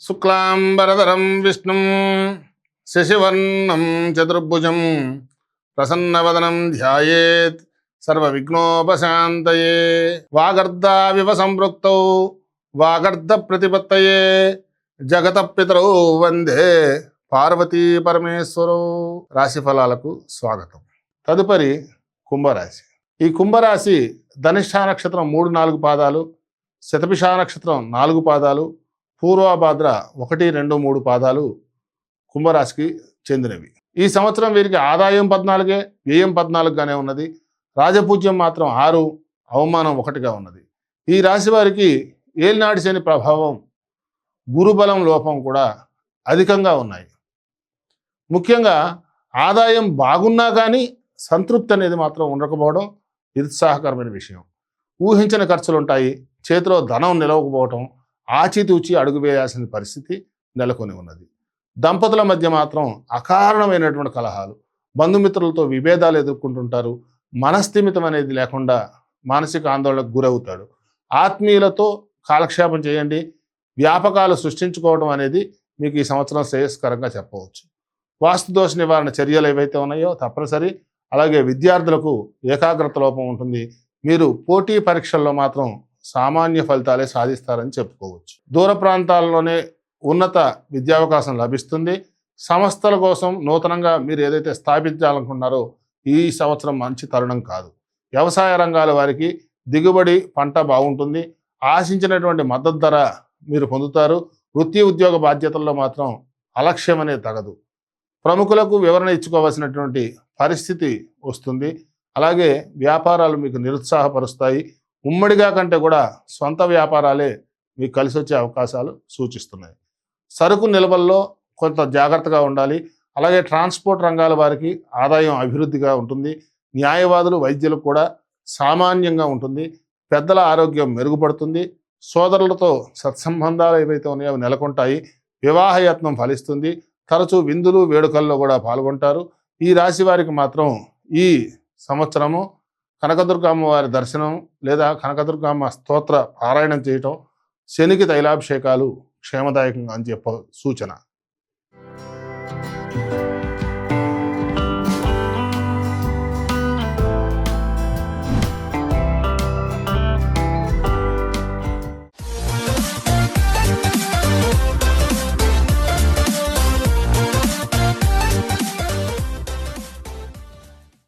శుక్లాంబరధరం విష్ణు శశివర్ణం చతుర్భుజం ప్రసన్నవదనం ధ్యాయేత్ సర్వవిఘ్నోపశాంతయే. వాగర్ధావివ సంపృక్తౌ వాగర్ధ ప్రతిపత్తయే జగత పితరౌ వందే పార్వతీ పరమేశ్వరు రాశి ఫలాలకు స్వాగతం. తదుపరి కుంభరాశి. ఈ కుంభరాశి ధనిష్ఠా నక్షత్రం మూడు నాలుగు పాదాలు శతభిషా నక్షత్రం నాలుగు పాదాలు పూర్వభాద్ర ఒకటి రెండు మూడు పాదాలు కుంభరాశికి చెందినవి. ఈ సంవత్సరం వీరికి ఆదాయం పద్నాలుగే వ్యయం పద్నాలుగుగానే ఉన్నది. రాజపూజ్యం మాత్రం ఆరు అవమానం ఒకటిగా ఉన్నది. ఈ రాశి వారికి ఏలినాటి శని ప్రభావం గురుబలం లోపం కూడా అధికంగా ఉన్నాయి. ముఖ్యంగా ఆదాయం బాగున్నా కానీ సంతృప్తి అనేది మాత్రం ఉండకపోవడం నిరుత్సాహకరమైన విషయం. ఊహించిన ఖర్చులు ఉంటాయి చేతిలో ధనం నిలవకపోవటం ఆచితూచి అడుగు వేయాల్సిన పరిస్థితి నెలకొని ఉన్నది. దంపతుల మధ్య మాత్రం అకారణమైనటువంటి కలహాలు. బంధుమిత్రులతో విభేదాలు ఎదుర్కొంటుంటారు. మనస్థిమితం అనేది లేకుండా మానసిక ఆందోళనకు గురవుతాడు. ఆత్మీయులతో కాలక్షేపం చేయండి. వ్యాపకాలు సృష్టించుకోవడం అనేది మీకు ఈ సంవత్సరం శ్రేయస్కరంగా చెప్పవచ్చు. వాస్తు దోష నివారణ చర్యలు ఏవైతే ఉన్నాయో తప్పనిసరి. అలాగే విద్యార్థులకు ఏకాగ్రత లోపం ఉంటుంది. మీరు పోటీ పరీక్షల్లో మాత్రం సామాన్య ఫలితాలే సాధిస్తారని చెప్పుకోవచ్చు. దూర ప్రాంతాల్లోనే ఉన్నత విద్యావకాశం లభిస్తుంది. సంస్థల కోసం నూతనంగా మీరు ఏదైతే స్థాపించాలనుకున్నారో ఈ సంవత్సరం మంచి తరుణం కాదు. వ్యవసాయ రంగాల వారికి దిగుబడి పంట బాగుంటుంది. ఆశించినటువంటి మద్దతు ధర మీరు పొందుతారు. వృత్తి ఉద్యోగ బాధ్యతల్లో మాత్రం అలక్ష్యం అనేది తగదు. ప్రముఖులకు వివరణ ఇచ్చుకోవాల్సినటువంటి పరిస్థితి వస్తుంది. అలాగే వ్యాపారాలు మీకు నిరుత్సాహపరుస్తాయి. ఉమ్మడిగా కంటే కూడా సొంత వ్యాపారాలే మీకు కలిసి వచ్చే అవకాశాలు సూచిస్తున్నాయి. సరుకు నిల్వల్లో కొంత జాగ్రత్తగా ఉండాలి. అలాగే ట్రాన్స్పోర్ట్ రంగాల వారికి ఆదాయం అభివృద్ధిగా ఉంటుంది. న్యాయవాదులు వైద్యులకు కూడా సామాన్యంగా ఉంటుంది. పెద్దల ఆరోగ్యం మెరుగుపడుతుంది. సోదరులతో సత్సంబంధాలు ఏవైతే ఉన్నాయో అవి నెలకొంటాయి. వివాహయత్నం ఫలిస్తుంది. తరచూ విందులు వేడుకల్లో కూడా పాల్గొంటారు. ఈ రాశి వారికి మాత్రం ఈ సంవత్సరము కనకదుర్గ అమ్మవారి దర్శనం లేదా కనకదుర్గమ్మ స్తోత్ర పారాయణం చేయటం శనికి తైలాభిషేకాలు క్షేమదాయకంగా అని చెప్ప సూచన.